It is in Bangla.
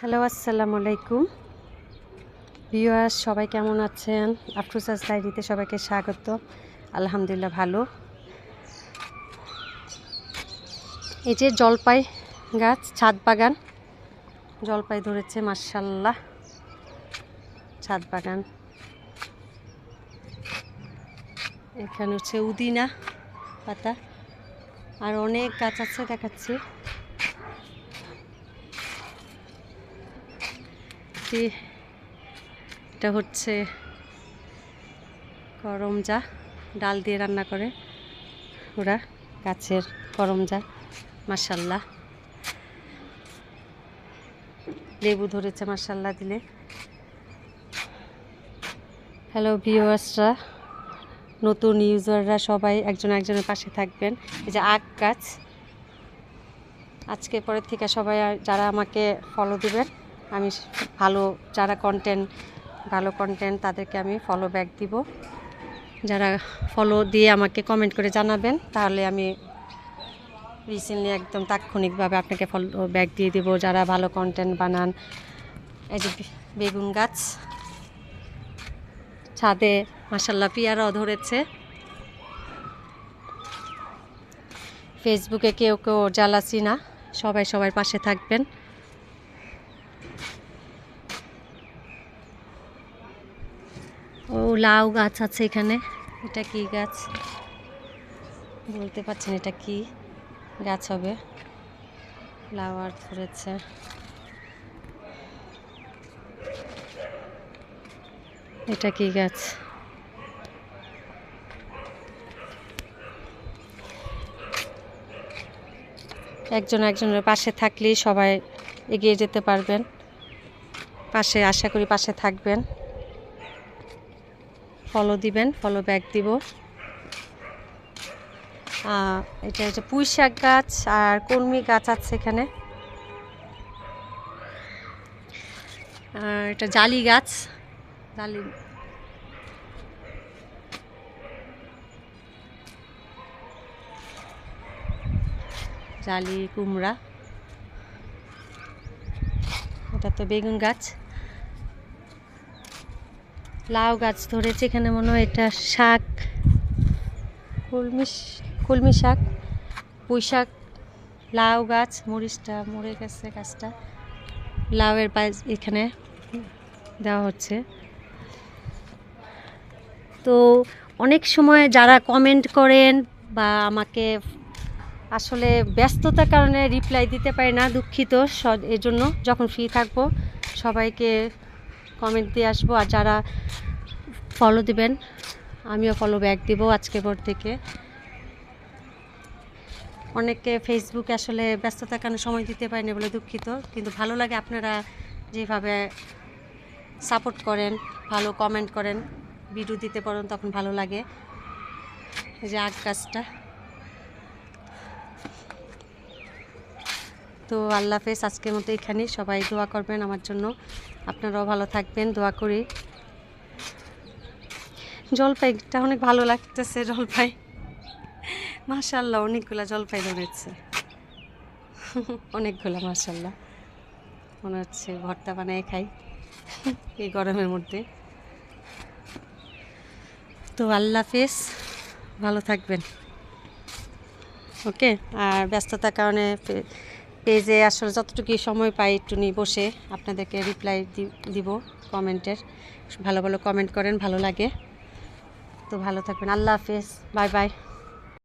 হ্যালো, আসসালামু আলাইকুম। ভিউয়ার্স, সবাই কেমন আছেন? আফরুসাস ডায়েরিতে সবাইকে স্বাগত। আলহামদুলিল্লাহ ভালো। এই যে জলপাই গাছ, ছাদ বাগান। জলপাই ধরেছে মার্শাল্লাহ ছাদ বাগান। এখানে হচ্ছে উদিনা পাতা। আর অনেক গাছ আছে, দেখাচ্ছি। এটি এটা হচ্ছে করমজা ডাল দিয়ে রান্না করে ওরা, গাছের করমজা মাসাল্লাহ লেবু ধরেছে মাসাল্লাহ দিলে। হ্যালো ভিউয়ার্সরা নতুন ইউজাররা সবাই একজন একজনের পাশে থাকবেন। এই যে আখ গাছ, আজকে পরের থেকে সবাই যারা আমাকে ফলো দিবেন আমি ভালো, যারা কন্টেন্ট ভালো কন্টেন্ট তাদেরকে আমি ফলো ব্যাক দিব। যারা ফলো দিয়ে আমাকে কমেন্ট করে জানাবেন, তাহলে আমি রিসেন্টলি একদম তাৎক্ষণিকভাবে আপনাকে ফলো ব্যাক দিয়ে দিব। যারা ভালো কন্টেন্ট বানান, এই যে বেগুন গাছ, ছাদে মাসাল্লাহ পিয়ারাও ধরেছে। ফেসবুকে কেউ কেউ জ্বালাসি না, সবাই সবার পাশে থাকবেন। ও লাউ গাছ আছে এখানে। এটা কি গাছ? বলতে পারছেন এটা কি গাছ হবে। লাউ আর ধরেছে। এটা কি গাছ? একজন একজনের পাশে থাকলেই সবাই এগিয়ে যেতে পারবেন। পাশে, আশা করি পাশে থাকবেন। ফলো দিবেন ফলো ব্যাক দিব। এটা হচ্ছে পুঁই শাক গাছ, আর কর্মী গাছ আছে এখানে। আর এটা জালি গাছ, জালি। জালি, কুমড়া। এটা তো বেগুন গাছ। লাউ গাছ ধরেছে, এখানে মনে হয় এটা শাক কলমি কলমি শাক, পুঁই শাক, লাউ গাছ, মরিচটা মরে গেছে গাছটা। লাউয়ের পাশ এখানে দেওয়া হচ্ছে। তো অনেক সময় যারা কমেন্ট করেন বা আমাকে আসলে ব্যস্ততার কারণে রিপ্লাই দিতে পারি না, দুঃখিত। স- এর জন্য যখন ফ্রি থাকব, সবাইকে কমেন্ট দিয়ে আসব। আর যারা ফলো দিবেন, আমিও ফলো ব্যাক দিব আজকে পর থেকে। অনেকে ফেসবুকে আসলে ব্যস্ততার কারণে সময় দিতে পারি না বলে দুঃখিত, কিন্তু ভালো লাগে আপনারা যেভাবে সাপোর্ট করেন, ভালো কমেন্ট করেন ভিডিও দিতে পারেন, তখন ভালো লাগে। যে আগ গাছটা। তো আল্লাহ হাফেজ, আজকের মতো এখানে। সবাই দোয়া করবেন আমার জন্য। আপনারাও ভালো থাকবেন, দোয়া করি। জলপাইটা অনেক ভালো লাগতেছে জলপাই। মাশাল্লাহ অনেকগুলা জলপাই ধরেছে। অনেকগুলা মাশাল্লাহ মনে হচ্ছে ভর্তা বানায় খাই এই গরমের মধ্যে। তো আল্লাহ হাফেজ, ভালো থাকবেন। ওকে? আর ব্যস্ততার কারণে পেজে আসলে যতটুকু সময় পাই একটু নিয়ে বসে, আপনাদেরকে রিপ্লাই দিব কমেন্টের। ভালো ভালো কমেন্ট করেন, ভালো লাগে। তো ভালো থাকবেন। আল্লাহ হাফেজ। Bye bye.